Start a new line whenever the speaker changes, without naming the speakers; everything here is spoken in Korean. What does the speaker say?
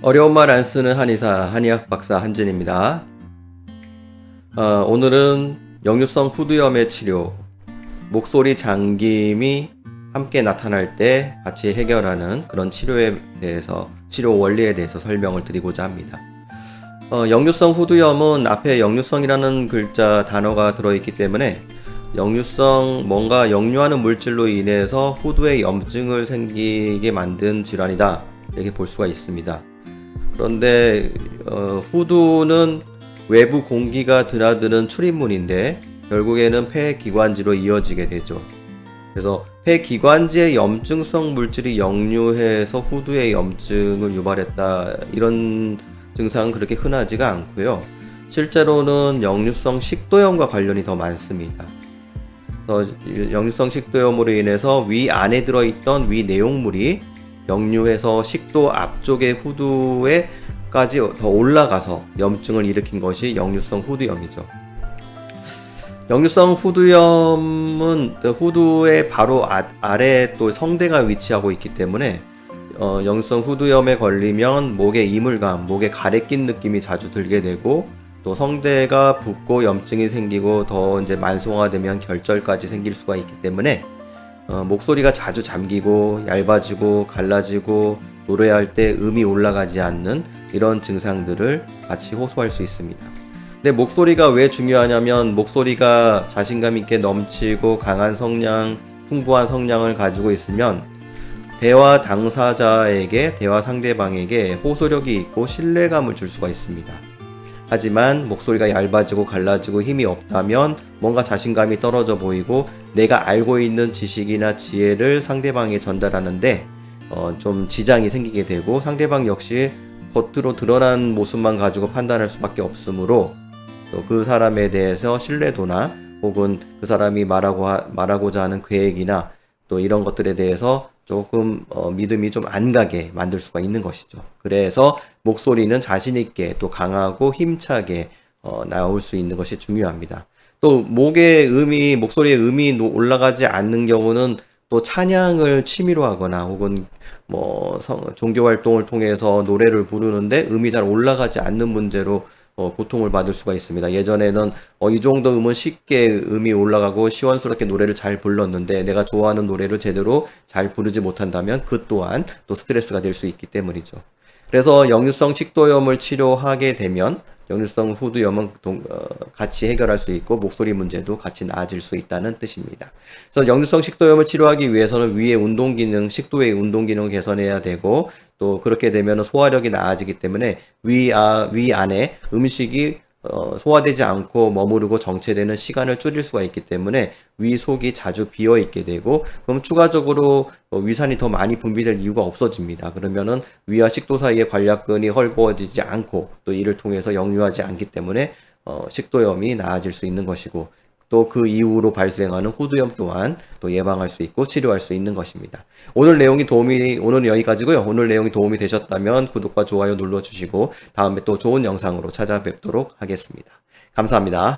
어려운 말 안 쓰는 한의사 한의학 박사 한진입니다. 어, 오늘은 역류성 후두염의 치료, 목소리 잠김이 함께 나타날 때 같이 해결하는 그런 치료에 대해서 치료 원리에 대해서 설명을 드리고자 합니다. 어, 역류성 후두염은 앞에 역류성이라는 글자 단어가 들어있기 때문에 역류성 뭔가 역류하는 물질로 인해서 후두에 염증을 생기게 만든 질환이다 이렇게 볼 수가 있습니다. 그런데 어, 후두는 외부 공기가 드나드는 출입문인데 결국에는 폐 기관지로 이어지게 되죠. 그래서 폐 기관지의 염증성 물질이 역류해서 후두에 염증을 유발했다 이런 증상은 그렇게 흔하지가 않고요. 실제로는 역류성 식도염과 관련이 더 많습니다. 그래서 역류성 식도염으로 인해서 위 안에 들어있던 위 내용물이 역류해서 식도 앞쪽의 후두에까지 더 올라가서 염증을 일으킨 것이 역류성 후두염이죠. 역류성 후두염은 후두의 바로 아, 래 또 성대가 위치하고 있기 때문에 어, 역류성 후두염에 걸리면 목에 이물감, 목에 가래 낀 느낌이 자주 들게 되고 또 성대가 붓고 염증이 생기고 더 이제 만성화되면 결절까지 생길 수가 있기 때문에 어, 목소리가 자주 잠기고 얇아지고 갈라지고 노래할 때 음이 올라가지 않는 이런 증상들을 같이 호소할 수 있습니다. 근데 목소리가 왜 중요하냐면 목소리가 자신감 있게 넘치고 강한 성량, 풍부한 성량을 가지고 있으면 대화 당사자에게, 대화 상대방에게 호소력이 있고 신뢰감을 줄 수가 있습니다. 하지만 목소리가 얇아지고 갈라지고 힘이 없다면 뭔가 자신감이 떨어져 보이고 내가 알고 있는 지식이나 지혜를 상대방에게 전달하는데 어, 좀 지장이 생기게 되고 상대방 역시 겉으로 드러난 모습만 가지고 판단할 수밖에 없으므로 또그 사람에 대해서 신뢰도나 혹은 그 사람이 말하고 하- 말하고자 하는 계획이나 또 이런 것들에 대해서 조금 어, 믿음이 좀 안 가게 만들 수가 있는 것이죠. 그래서 목소리는 자신 있게 또 강하고 힘차게 어, 나올 수 있는 것이 중요합니다. 또 목의 음이 목소리의 음이 노- 올라가지 않는 경우는 또 찬양을 취미로 하거나 혹은 뭐 성- 종교 활동을 통해서 노래를 부르는데 음이 잘 올라가지 않는 문제로 어, 고통을 받을 수가 있습니다. 예전에는 어, 이 정도 음은 쉽게 음이 올라가고 시원스럽게 노래를 잘 불렀는데 내가 좋아하는 노래를 제대로 잘 부르지 못한다면 그 또한 또 스트레스가 될 수 있기 때문이죠. 그래서 역류성 식도염을 치료하게 되면 역류성 후두염은 동- 어, 같이 해결할 수 있고 목소리 문제도 같이 나아질 수 있다는 뜻입니다. 그래서 역류성 식도염을 치료하기 위해서는 위의 운동 기능, 식도의 운동 기능을 개선해야 되고 또 그렇게 되면 소화력이 나아지기 때문에 위, 아, 위 안에 음식이 어, 소화되지 않고 머무르고 정체되는 시간을 줄일 수가 있기 때문에 위 속이 자주 비어 있게 되고 그럼 추가적으로 어, 위산이 더 많이 분비될 이유가 없어집니다. 그러면은 위와 식도 사이의 관략근이 헐거워지지 않고 또 이를 통해서 역류하지 않기 때문에 어, 식도염이 나아질 수 있는 것이고 또 그 이후로 발생하는 후두염 또한 또 예방할 수 있고 치료할 수 있는 것입니다. 오늘 내용이 도움이 오늘은 여기까지고요. 오늘 내용이 도움이 되셨다면 구독과 좋아요 눌러 주시고 다음에 또 좋은 영상으로 찾아뵙도록 하겠습니다. 감사합니다.